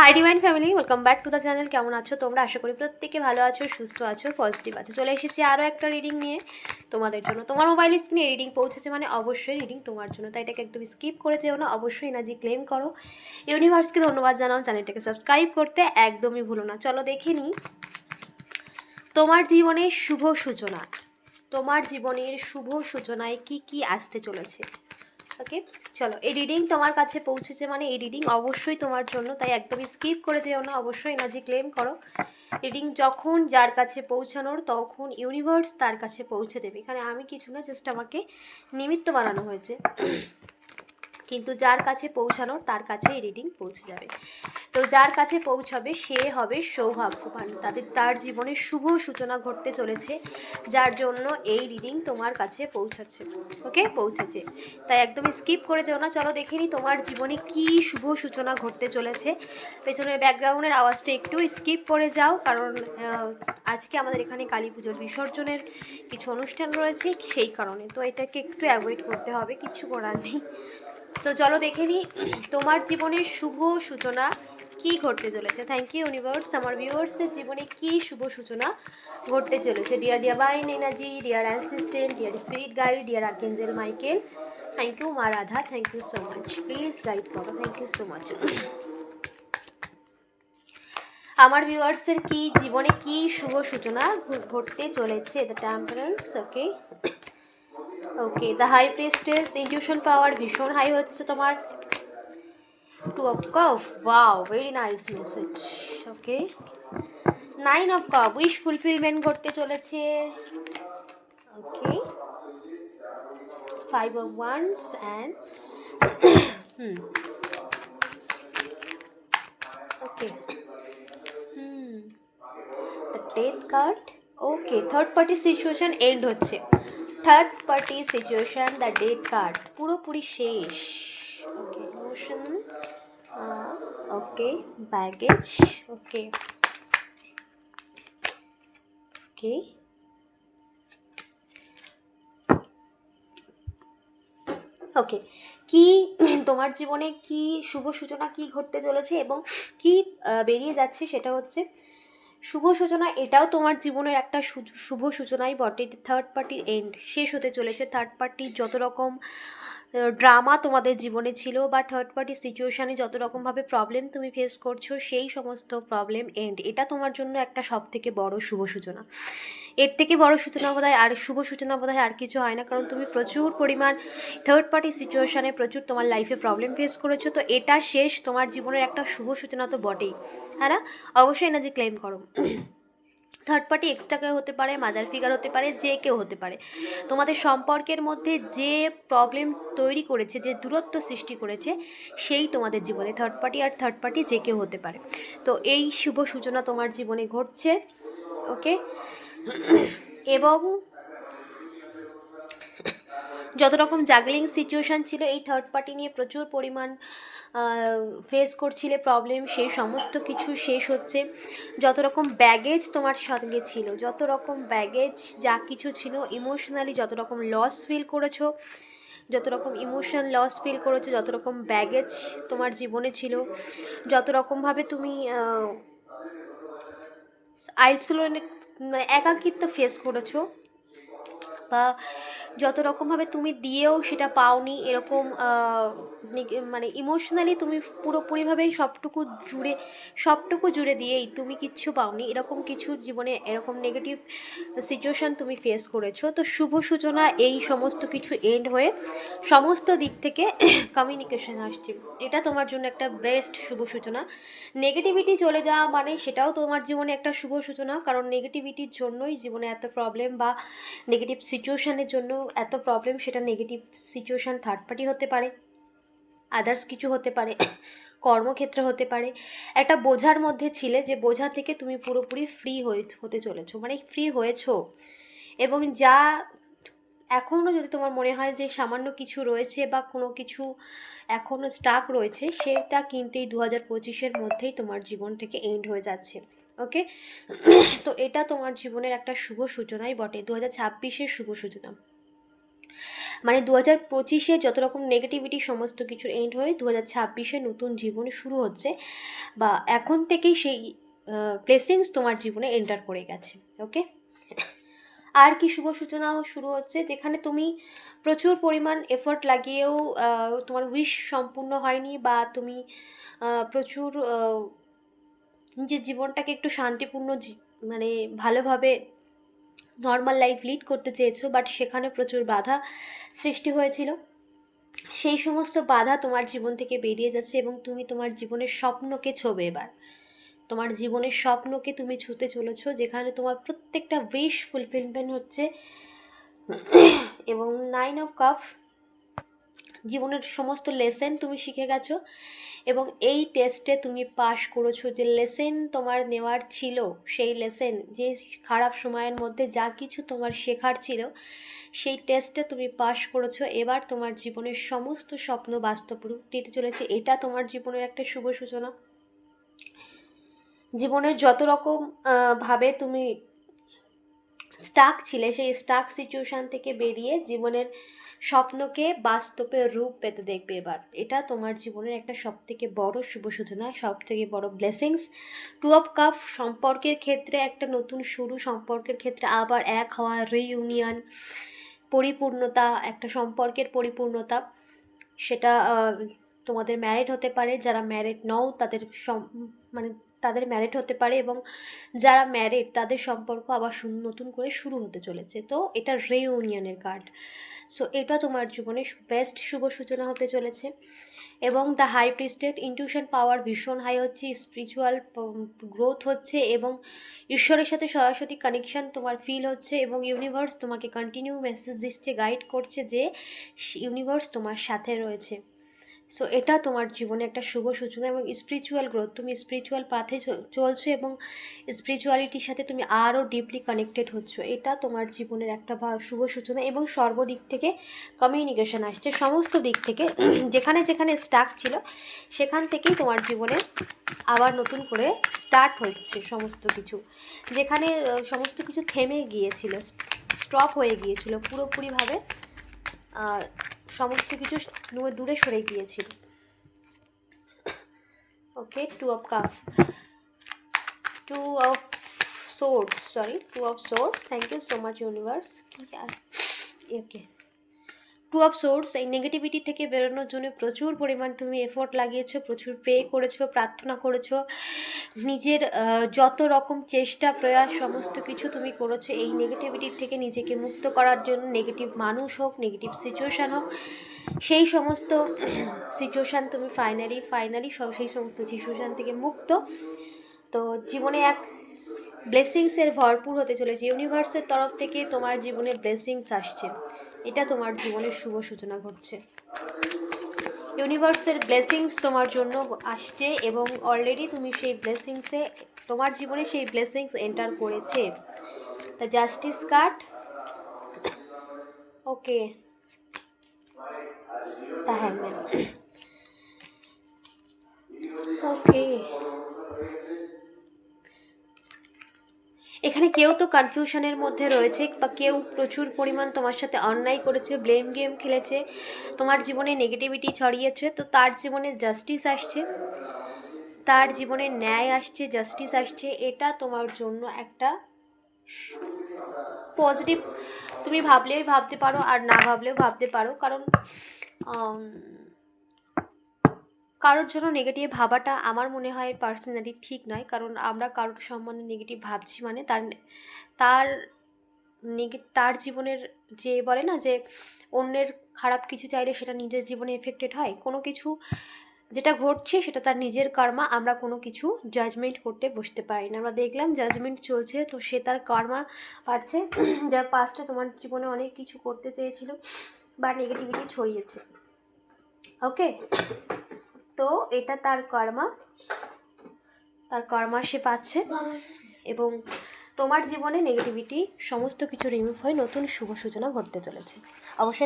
Hi divine family welcome back to the channel কেমন আছো তোমরা? আশা করি প্রত্যেকে ভালো আছো, সুস্থ আছো পজিটিভ আছো। চলে এসেছি আরও একটা রিডিং নিয়ে তোমাদের জন্য। তোমার মোবাইল স্ক্রিনে রিডিং পৌঁছেছে মানে অবশ্যই রিডিং তোমার জন্য। তাই এটাকে একদম স্কিপ করে যেও না, অবশ্যই এনার্জি ক্লেম করো। ইউনিভার্সকে ধন্যবাদ জানাও চ্যানেলটাকে সাবস্ক্রাইব করতে একদমই ভুলো না। চলো দেখে নিই। তোমার জীবনের শুভ সূচনা। তোমার জীবনের শুভ সূচনায় কি কি আসতে চলেছে? ওকে চলো, এই রিডিং তোমার কাছে পৌঁছেছে মানে এই রিডিং অবশ্যই তোমার জন্য, তাই একদমই স্কিপ করে যেও না, অবশ্যই এনার্জি ক্লেম করো। রিডিং যখন যার কাছে পৌঁছানোর, তখন ইউনিভার্স তার কাছে পৌঁছে দেবে। এখানে আমি কিছু না জাস্ট আমাকে নিমিত্ত বানানো হয়েছে। কিন্তু যার কাছে পৌঁছানোর তার কাছে রিডিং পৌঁছে যাবে। তো যার কাছে পৌঁছাবে, সে হবে সৌভাগ্যবান। তাদের, তার জীবনে শুভ সূচনা ঘটতে চলেছে, যার জন্য এই রিডিং তোমার কাছে পৌঁছাচ্ছে ওকে পৌঁছেছে। তাই একদমই স্কিপ করে যেও না। চলো দেখে নিই তোমার জীবনে কি শুভ সূচনা ঘটতে চলেছে। পেছনের ব্যাকগ্রাউন্ডের আওয়াজটা একটু স্কিপ করে যাও, কারণ আজকে আমাদের এখানে কালী পুজোর বিসর্জনের কিছু অনুষ্ঠান রয়েছে, সেই কারণে। তো এটাকে একটু অ্যাভয়েড করতে হবে, কিছু করার নেই। সো চলো দেখে নিই, তোমার জীবনের শুভ সূচনা কি ঘটতে চলেছে। থ্যাংক ইউ ইউনিভার্স আমার ভিউয়ার্সের জীবনে কি শুভ সূচনা ঘটতে চলেছে। Dear divine energy dear assistant dear spirit guide dear archangel Michael thank you মা Radha thank you so much please guide করো থ্যাংক ইউ সো মাচ আমার ভিউয়ার্সের কি, জীবনে কি শুভ সূচনা ঘটতে চলেছে? The temperance okay okay the high priestess intuition power ভীষণ হাই হচ্ছে তোমার two of cup wow very nice message okay nine of cup wish fulfilment ঘটতে চলেছে। Okay five of once and hmm okay hmm the death card okay third party situation end হচ্ছে। Third party situation the death card পুরোপুরি শেষ। ওকে emotion ওকে baggage ওকে ওকে ওকে কি, তোমার জীবনে কি শুভ সূচনা কি ঘটতে চলেছে এবং কি বেরিয়ে যাচ্ছে সেটা হচ্ছে শুভ সূচনা, এটাও তোমার জীবনের একটা শুভ সূচনাই বটে। থার্ড পার্টির এন্ড শেষ হতে চলেছে। থার্ড পার্টির যত রকম ড্রামা তোমাদের জীবনে ছিল বা থার্ড পার্টি সিচুয়েশানে যত রকমভাবে প্রবলেম তুমি ফেস করছ, সেই সমস্ত প্রবলেম এন্ড এটা তোমার জন্য একটা সব থেকে বড় শুভ সূচনা। এর থেকে বড় সূচনা বোধ আর শুভ সূচনা বোধ আর কিছু হয় না, কারণ তুমি প্রচুর পরিমাণ থার্ড পার্টি সিচুয়েশানে প্রচুর তোমার লাইফে প্রবলেম ফেস করেছ। তো এটা শেষ, তোমার জীবনের একটা শুভ সূচনা তো বটেই। হ্যাঁ না? অবশ্যই যে ক্লেম করো। থার্ড পার্টি এক্সট্রা কেউ হতে পারে মাদার ফিগার হতে পারে, যে কেউ হতে পারে। তোমাদের সম্পর্কের মধ্যে যে প্রবলেম তৈরি করেছে, যে দূরত্ব সৃষ্টি করেছে, সেই তোমাদের জীবনে থার্ড পার্টি আর থার্ড পার্টি যে কেউ হতে পারে। তো এই শুভ সূচনা তোমার জীবনে ঘটছে ওকে এবং যত রকম জাগলিং সিচুয়েশান ছিল, এই থার্ড পার্টি নিয়ে প্রচুর পরিমাণ ফেস করছিলে প্রবলেম সেই সমস্ত কিছু শেষ হচ্ছে। যত রকম ব্যাগেজ তোমার সঙ্গে ছিল যত রকম ব্যাগেজ যা কিছু ছিল ইমোশনালি যত রকম লস ফিল করেছ যত রকম ইমোশন লস ফিল করেছ যত রকম ব্যাগেজ তোমার জীবনে ছিল যত রকমভাবে তুমি আইসোলেট মানে একাকিত্ব ফেস করেছ বা যত রকমভাবে তুমি দিয়েও সেটা পাওনি এরকম মানে ইমোশনালি তুমি পুরোপুরিভাবেই সবটুকু জুড়ে সবটুকু জুড়ে দিয়েই তুমি কিচ্ছু পাওনি। এরকম কিছু জীবনে এরকম নেগেটিভ সিচুয়েশান তুমি ফেস করেছ। তো শুভ সূচনা এই সমস্ত কিছু এন্ড হয়ে সমস্ত দিক থেকে কমিউনিকেশন আসছে। এটা তোমার জন্য একটা বেস্ট শুভ সূচনা। নেগেটিভিটি চলে যাওয়া মানে সেটাও তোমার জীবনে একটা শুভ সূচনা। কারণ নেগেটিভিটির জন্যই জীবনে এত প্রবলেম বা নেগেটিভ সিচুয়েশানের জন্য এত প্রবলেম সেটা নেগেটিভ সিচুয়েশান থার্ড পার্টি হতে পারে। আদার্স কিছু হতে পারে, কর্মক্ষেত্র হতে পারে। একটা বোঝার মধ্যে ছিলে যে বোঝা থেকে তুমি পুরোপুরি ফ্রি হয়ে, হতে চলেছো মানে ফ্রি হয়েছো। এবং যা এখনও যদি তোমার মনে হয় যে সামান্য কিছু রয়েছে বা কোনো কিছু এখনও স্টাক রয়েছে, সেটা কিন্তু এই দু হাজার পঁচিশের মধ্যেই তোমার জীবন থেকে এন্ড হয়ে যাচ্ছে ওকে তো এটা তোমার জীবনের একটা শুভ সূচনাই বটে দু হাজার ছাব্বিশের শুভ সূচনা। মানে দু হাজার পঁচিশে যত রকম নেগেটিভিটি সমস্ত কিছু এন্ড হয়ে দু হাজার ছাব্বিশে নতুন জীবন শুরু হচ্ছে বা এখন থেকেই সেই ব্লেসিংস তোমার জীবনে এন্টার করে গেছে ওকে আর কি শুভ সূচনাও শুরু হচ্ছে যেখানে তুমি প্রচুর পরিমাণ এফোর্ট লাগিয়েও তোমার উইশ সম্পূর্ণ হয়নি বা তুমি প্রচুর নিজের জীবনটাকে একটু শান্তিপূর্ণ মানে ভালোভাবে নর্মাল লাইফ লিড করতে চেয়েছো বাট সেখানে প্রচুর বাধা সৃষ্টি হয়েছিল। সেই সমস্ত বাধা তোমার জীবন থেকে বেরিয়ে যাচ্ছে এবং তুমি তোমার জীবনের স্বপ্নকে ছোবে এবার। তোমার জীবনের স্বপ্নকে তুমি ছুতে চলেছো, যেখানে তোমার প্রত্যেকটা উইশ ফুলফিলমেন্ট হচ্ছে। এবং নাইন অফ কাপ জীবনের সমস্ত লেসেন তুমি শিখে গেছো এবং এই টেস্টে তুমি পাশ করেছ যে লেসেন তোমার নেওয়ার ছিল, সেই লেসেন যে খারাপ সময়ের মধ্যে যা কিছু তোমার শেখার ছিল, সেই টেস্টে তুমি পাশ করেছ। এবার তোমার জীবনের সমস্ত স্বপ্ন বাস্তব রূপ দিতে চলেছে। এটা তোমার জীবনের একটা শুভ সূচনা। জীবনের যত রকম ভাবে তুমি স্টাক ছিলে, সেই স্টাক সিচুয়েশান থেকে বেরিয়ে জীবনের স্বপ্নকে বাস্তবে রূপ পেতে দেখবে এবার। এটা তোমার জীবনের একটা সব থেকে বড় শুভ সূচনা সব থেকে বড় ব্লেসিংস টু অফ কাপ সম্পর্কের ক্ষেত্রে একটা নতুন শুরু, সম্পর্কের ক্ষেত্রে আবার এক হওয়া রিইউনিয়ন পরিপূর্ণতা, একটা সম্পর্কের পরিপূর্ণতা। সেটা তোমাদের ম্যারিড হতে পারে, যারা ম্যারিড নও, তাদের মানে তাদের ম্যারিড হতে পারে এবং যারা ম্যারিড তাদের সম্পর্ক আবার নতুন করে শুরু হতে চলেছে। তো এটা রিউনিয়নের কার্ড সো এটা তোমার জীবনে বেস্ট শুভ সূচনা হতে চলেছে এবং the high priestess intuition power ভীষণ হাই হচ্ছে স্পিরিচুয়াল গ্রোথ হচ্ছে এবং ঈশ্বরের সাথে সরাসরি কানেকশন তোমার ফিল হচ্ছে এবং ইউনিভার্স তোমাকে কন্টিনিউ মেসেজ দিচ্ছে গাইড করছে যে ইউনিভার্স তোমার সাথে রয়েছে। সো এটা তোমার জীবনে একটা শুভ সূচনা এবং স্পিরিচুয়াল গ্রোথ তুমি স্পিরিচুয়াল পাথে চলছো এবং স্পিরিচুয়ালিটির সাথে তুমি আরও ডিপলি কানেক্টেড হচ্ছ। এটা তোমার জীবনের একটা শুভ সূচনা এবং সর্বদিক থেকে কমিউনিকেশন আসছে। সমস্ত দিক থেকে, যেখানে যেখানে স্টাক ছিল, সেখান থেকেই তোমার জীবনে আবার নতুন করে স্টার্ট হচ্ছে সমস্ত কিছু। যেখানে সমস্ত কিছু থেমে গিয়েছিল স্টপ হয়ে গিয়েছিল পুরোপুরিভাবে সমস্ত কিছু দূরে দূরে সরে গিয়েছিল। Okay two of cup two of swords sorry two of swords thank you so much universe okay two of swords এই নেগেটিভিটি থেকে বেরোনোর জন্য প্রচুর পরিমাণ তুমি এফোর্ট লাগিয়েছো, প্রচুর পে করেছ, প্রার্থনা করেছ। নিজের যত রকম চেষ্টা, প্রয়াস, সমস্ত কিছু তুমি করেছ, এই নেগেটিভিটির থেকে নিজেকে মুক্ত করার জন্য নেগেটিভ মানুষ হোক নেগেটিভ সিচুয়েশান হোক, সেই সমস্ত সিচুয়েশান তুমি ফাইনালি ফাইনালি সব সেই সমস্ত সিচুয়েশান থেকে মুক্ত। তো জীবনে এক ব্লেসিংসের ভরপুর হতে চলেছে। ইউনিভার্সের তরফ থেকে তোমার জীবনে ব্লেসিংস আসছে। এটা তোমার জীবনের শুভ সূচনা ঘটছে। ইউনিভার্সের ব্লেসিংস তোমার জন্য আসছে এবং অলরেডি তুমি সেই ব্লেসিংসে তোমার জীবনে সেই ব্লেসিংস এন্টার করেছে। The justice card okay the হ্যাংম্যান okay এখানে কেউ তো কনফিউশনের মধ্যে রয়েছে বা কেউ প্রচুর পরিমাণ তোমার সাথে অন্যায় করেছে ব্লেম গেম খেলেছে, তোমার জীবনে নেগেটিভিটি ছড়িয়েছে, তো তার জীবনে জাস্টিস আসছে, তার জীবনে ন্যায় আসছে জাস্টিস আসছে, এটা তোমার জন্য একটা পজিটিভ তুমি ভাবলেই ভাবতে পারো আর না ভাবলেও ভাবতে পারো, কারণ কারোর জন্য নেগেটিভ ভাবাটা আমার মনে হয় পার্সোনালি ঠিক নয়। কারণ আমরা কারোর সম্বন্ধে নেগেটিভ ভাবছি মানে তার তার তার জীবনের যে বলে না যে অন্যের খারাপ কিছু চাইলে সেটা নিজের জীবনে এফেক্টেড হয়। কোনো কিছু যেটা ঘটছে সেটা তার নিজের কর্মা আমরা কোনো কিছু জাজমেন্ট করতে বসতে পারি না। আমরা দেখলাম জাজমেন্ট চলছে, তো সে তার কর্মা পাচ্ছে। যার পাস্টে তোমার জীবনে অনেক কিছু করতে চেয়েছিল বা নেগেটিভিটি ছড়িয়েছে। ওকে তো এটা তার কর্মা। তার কর্মা সে পাচ্ছে। এবং তোমার জীবনে নেগেটিভিটি সমস্ত কিছু রিমুভ হয়ে নতুন শুভ সূচনা ঘটতে চলেছে। অবশ্যই